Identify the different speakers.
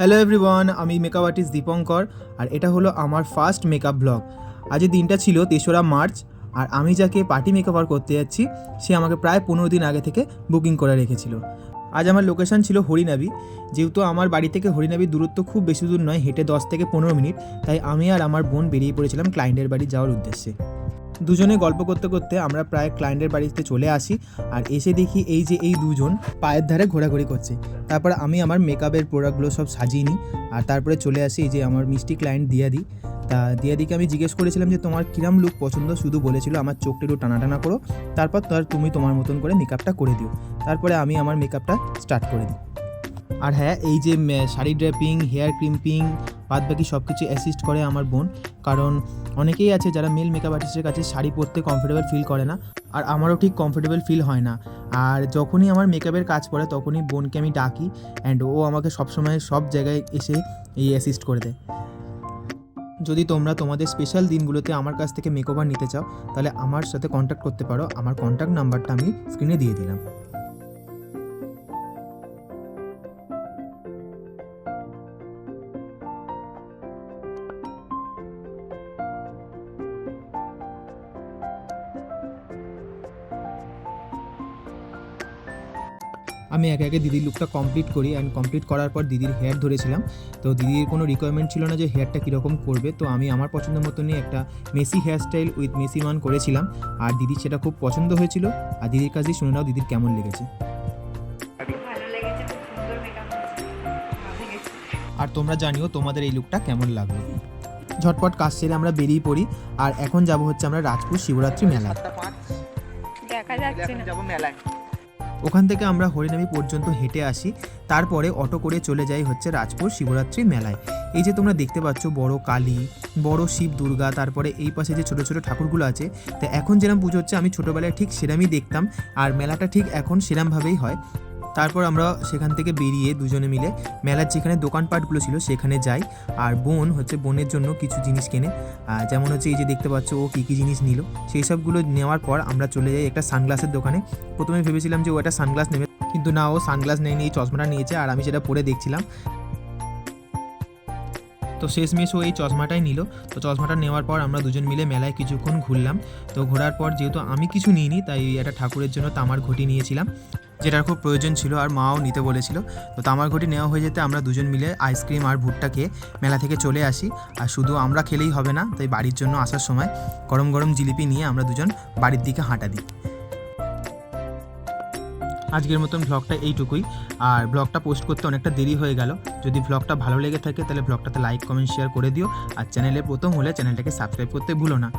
Speaker 1: Hello everyone আমি makeup artist Dipankar, আর এটা হলো আমার ফার্স্ট মেকআপ ব্লগ আজের দিনটা ছিল তেসরা মার্চ, আর আমি যাকে পার্টি মেকআপ আর করতে যাচ্ছি, সে আমাকে প্রায় পনেরো দিন আগে থেকে বুকিং করে রেখেছিল। আজ আমার লোকেশন ছিল হরিনাবি, যেহেতু আমার বাড়ি থেকে হরিনাবির দূরত্ব খুব বেশি দূর নয়, হেঁটে দশ থেকে পনেরো মিনিট, তাই আমি আর আমার বোন বেরিয়ে পড়েছিলাম ক্লায়েন্টের বাড়ি যাওয়ার উদ্দেশ্যে। দুজনে গল্প করতে করতে আমরা প্রায় ক্লায়েন্টের বাড়িতে চলে আসি আর এসে দেখি এই যে এই দুজন পায়ের ধারে ঘোরাঘুরি করছে। তারপর আমি আমার মেকআপের প্রোডাক্টগুলো সব সাজিয়ে নিই আর তারপরে চলে আসি এই যে আমার মিষ্টি ক্লায়েন্ট দিয়াদি। তা দিয়াদিকে আমি জিজ্ঞেস করেছিলাম যে, তোমার কিরাম লুক পছন্দ? শুধু বলেছিল, আমার চোখটা একটু টানা টানা করো। তারপর তার তুমি তোমার মতন করে মেকআপটা করে দিও। তারপরে আমি আমার মেকআপটা স্টার্ট করে দিই। আর হ্যাঁ এই যে শাড়ি ড্র্যাপিং হেয়ার ক্রিম্পিং বাদ বাকি সব কিছু অ্যাসিস্ট করে আমার বোন। কারণ অনেকেই আছে যারা মেল মেকআপ আর্টিস্টের কাছে শাড়ি পরতে কমফোর্টেবল ফিল করে না, আর আমারও ঠিক কমফোর্টেবল ফিল হয় না। আর যখনই আমার মেকআপের কাজ পড়ে, তখনই বোনকে আমি ডাকি অ্যান্ড ও আমাকে সবসময় সব জায়গায় এসে এই অ্যাসিস্ট করে দেয়। যদি তোমরা তোমাদের স্পেশাল দিনগুলোতে আমার কাছ থেকে মেকওভার নিতে চাও, তাহলে আমার সাথে কন্ট্যাক্ট করতে পারো। আমার কন্ট্যাক্ট নাম্বারটা আমি স্ক্রিনে দিয়ে দিলাম। আমি একে একে দিদির লুকটা কমপ্লিট করি অ্যান্ড কমপ্লিট করার পর দিদির হেয়ার ধরেছিলাম। তো দিদির কোনো রিকোয়ারমেন্ট ছিল না যে হেয়ারটা কীরকম করবে। তো আমি আমার পছন্দ মতনই একটা messy hair style with messy মান করেছিলাম। আর দিদির সেটা খুব পছন্দ হয়েছিল। আর দিদির কাছেই শুনে নাও দিদির কেমন লেগেছে। আর তোমরা জানিও তোমাদের এই লুকটা কেমন লাগল। ঝটপট কাজ সেরে আমরা বেরিয়ে পড়ি। আর এখন যাব হচ্ছে আমরা রাজপুর শিবরাত্রি
Speaker 2: মেলা
Speaker 3: দেখা যাচ্ছে না।
Speaker 2: যাব মেলায়।
Speaker 1: ওখান থেকে আমরা হরিনামি পর্যন্ত হেঁটে আসি, তারপরে অটো করে চলে যাই হচ্ছে রাজপুর শিবরাত্রি মেলায়। এই যে তোমরা দেখতে পাচ্ছ, বড় কালী, বড় শিব দুর্গা, তারপরে এই পাশে যে ছোট ছোট ঠাকুরগুলো আছে, তা এখন যেরকম পুজো হচ্ছে, আমি ছোটোবেলায় ঠিক সেরামই দেখতাম, আর মেলাটা ঠিক এখন সেরামভাবেই হয়। তারপর আমরা সেখান থেকে বেরিয়ে দুজনে মিলে, মেলার যেখানে দোকানপাটগুলো ছিল সেখানে যাই। আর বোন হচ্ছে বোনের জন্য কিছু জিনিস কেনে। যেমন হচ্ছে এই যে দেখতে পাচ্ছ, ও কী কী জিনিস নিল। সেই সবগুলো নেওয়ার পর আমরা চলে যাই একটা সানগ্লাসের দোকানে। প্রথমে ভেবেছিলাম যে ও একটা সানগ্লাস নেবে, কিন্তু না, ও সানগ্লাস নেয়নি, এই চশমাটা নিয়েছে, আর আমি সেটা পরে দেখছিলাম। তো শেষমেশ ও এই চশমাটাই নিল। তো চশমাটা নেওয়ার পর আমরা দুজন মিলে মেলায় কিছুক্ষণ ঘুরলাম। তো ঘোরার পর যেহেতু আমি কিছু নিইনি, তাই একটা ঠাকুরের জন্য তামার ঘটি নিয়েছিলাম। যেটার খুব প্রয়োজন ছিল আর মাও নিতে বলেছিল। তো তামার ঘটি নেওয়া হয়ে যেতে আমরা দুজন মিলে আইসক্রিম আর ভুট্টা খেয়ে মেলা থেকে চলে আসি। আর শুধু আমরা খেলেই হবে না, তাই বাড়ির জন্য আসার সময় গরম গরম জিলিপি নিয়ে আমরা দুজন বাড়ির দিকে হাঁটা দিই। আজকের মতন ব্লগটা এইটুকুই। আর ব্লগটা পোস্ট করতে অনেকটা দেরি হয়ে গেল। যদি ব্লগটা ভালো লেগে থাকে, তাহলে ব্লগটাতে লাইক কমেন্ট শেয়ার করে দিও। আর চ্যানেলে প্রথম হলে চ্যানেলটাকে সাবস্ক্রাইব করতে ভুলো না।